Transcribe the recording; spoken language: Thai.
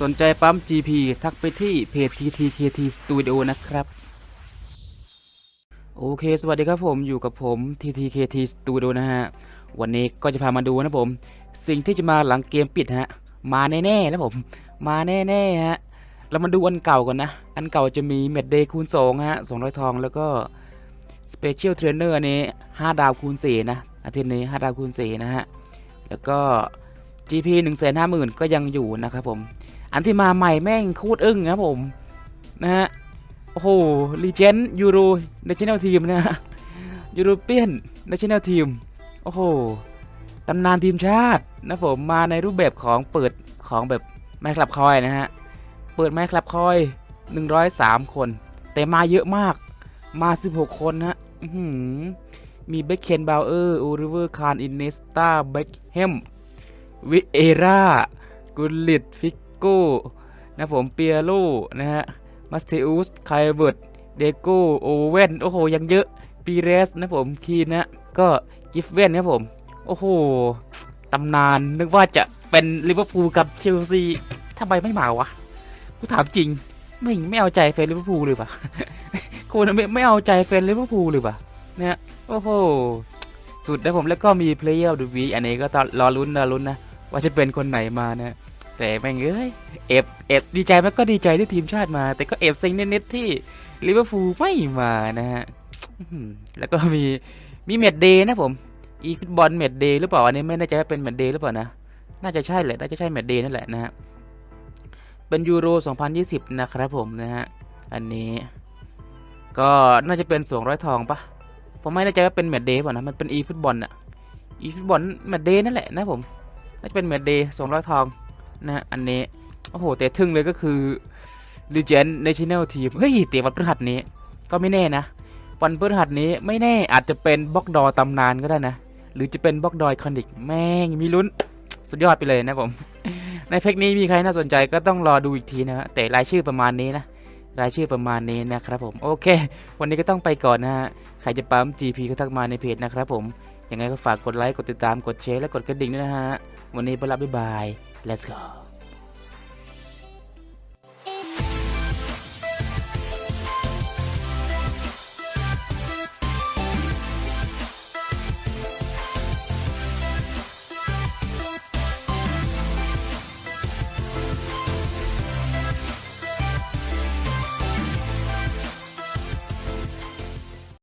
สนใจปั๊ม GP ทักไปที่เพจ TTKT Studio นะครับ โอเค สวัสดีครับผมอยู่กับผม TTKT Studio นะฮะ วันนี้ก็จะพามาดูนะผม สิ่งที่จะมาหลังเกมปิดฮะ มาแน่ๆนะผม มาแน่ๆฮะ เรามาดูอันเก่าก่อนนะ อันเก่าจะมีเม็ดเดย์คูณ2ฮะ200 ทองแล้วก็ Special Trainer อันนี้5ดาวคูณ4นะอาทิตย์นี้5ดาวคูณ4นะฮะ แล้วก็ GP 1 5 0 0 0 0 ก็ยังอยู่นะครับผม อันที่มาใหม่แม่งโคตรอึ้งนะครับผม นะฮะ โอ้โหลีเจนยูโรเนชั่นแนลทีมนะยูโรเปียนเนชั่นแนลทีม โอ้โหตำนานทีมชาตินะผมมาในรูปแบบของเปิดของแบบแม่คลับคอยนะฮะ เปิดแม่คลับคอย 103 คน แต่มาเยอะมาก มา 16 คนฮะมีเบคเคนบาวเออร์โอริเวอร์คารอินเนสตาเบคแฮมวิเอรากุลิตฟิก โก้นะผมเปียโลนะฮะมัสเทอุสไคเบิร์ดเดโกโอเว่นโอ้โห ยังเยอะปีเรสนะผมคีนนะก็กิฟเว่นนะผม โอ้โหตำนานนึกว่าจะเป็นลิเวอร์พูลกับเชลซีทำไมไม่มาวะกูถามจริงไม่ไม่เอาใจแฟนลิเวอร์พูลเลยปะคุณไม่ไม่เอาใจแฟนลิเวอร์พูลเลยปะเนี่ยโอ้โหสุดนะผมแล้วก็มีเพลเยอร์ดูวีอันนี้ก็ตอนรอลุ้นรอลุ้นนะว่าจะเป็นคนไหนมานะ แต่แม่งเอ้ยเอฟเอฟดีใจมันก็ดีใจที่ทีมชาติมา แต่ก็เอฟเซ็งเน็ตที่ลิเวอร์พูลไม่มานะฮะแล้วก็มีมีเมดเดย์นะผมอีฟุตบอลเมดเดย์หรือเปล่าอันนี้ไม่แน่ใจว่าเป็นเมดเดย์หรือเปล่านะน่าจะใช่แหละน่าจะใช่เมดเดย์นั่นแหละนะฮะเป็นยูโร 2020 นะครับผมนะฮะอันนี้ ก็น่าจะเป็น200ทองปะผมไม่แน่ใจว่าเป็นเมดเดย์ป่ะนะมันเป็นอีฟุตบอลอะอีฟุตบอลเมดเดย์นั่นแหละนะผมน่าจะเป็นเมดเดย์200ทอง นะอันนี้ โอ้โห แต่ทึ่งเลยก็คือ Legend National Team เฮ้ยแต่วันพฤหัสนี้ ก็ไม่แน่นะ วันพฤหัสนี้ไม่แน่อาจจะเป็นบล็อกดอตำนานก็ได้นะ หรือจะเป็นบล็อกดอยคอนิกแม่งมีลุ้นสุดยอดไปเลยนะผม ในเพกนี้มีใครน่าสนใจก็ต้องรอดูอีกทีนะฮะแต่รายชื่อประมาณนี้นะรายชื่อประมาณนี้นะครับผม โอเค วันนี้ก็ต้องไปก่อนนะฮะ ใครจะปั๊ม GP ก็ทักมาในเพจนะครับผม ยังไงก็ฝากกดไลค์ กดติดตาม กดแชร์ และกดกระดิ่งด้วยนะฮะ วันนี้ไปรับบ๊ายบาย let's go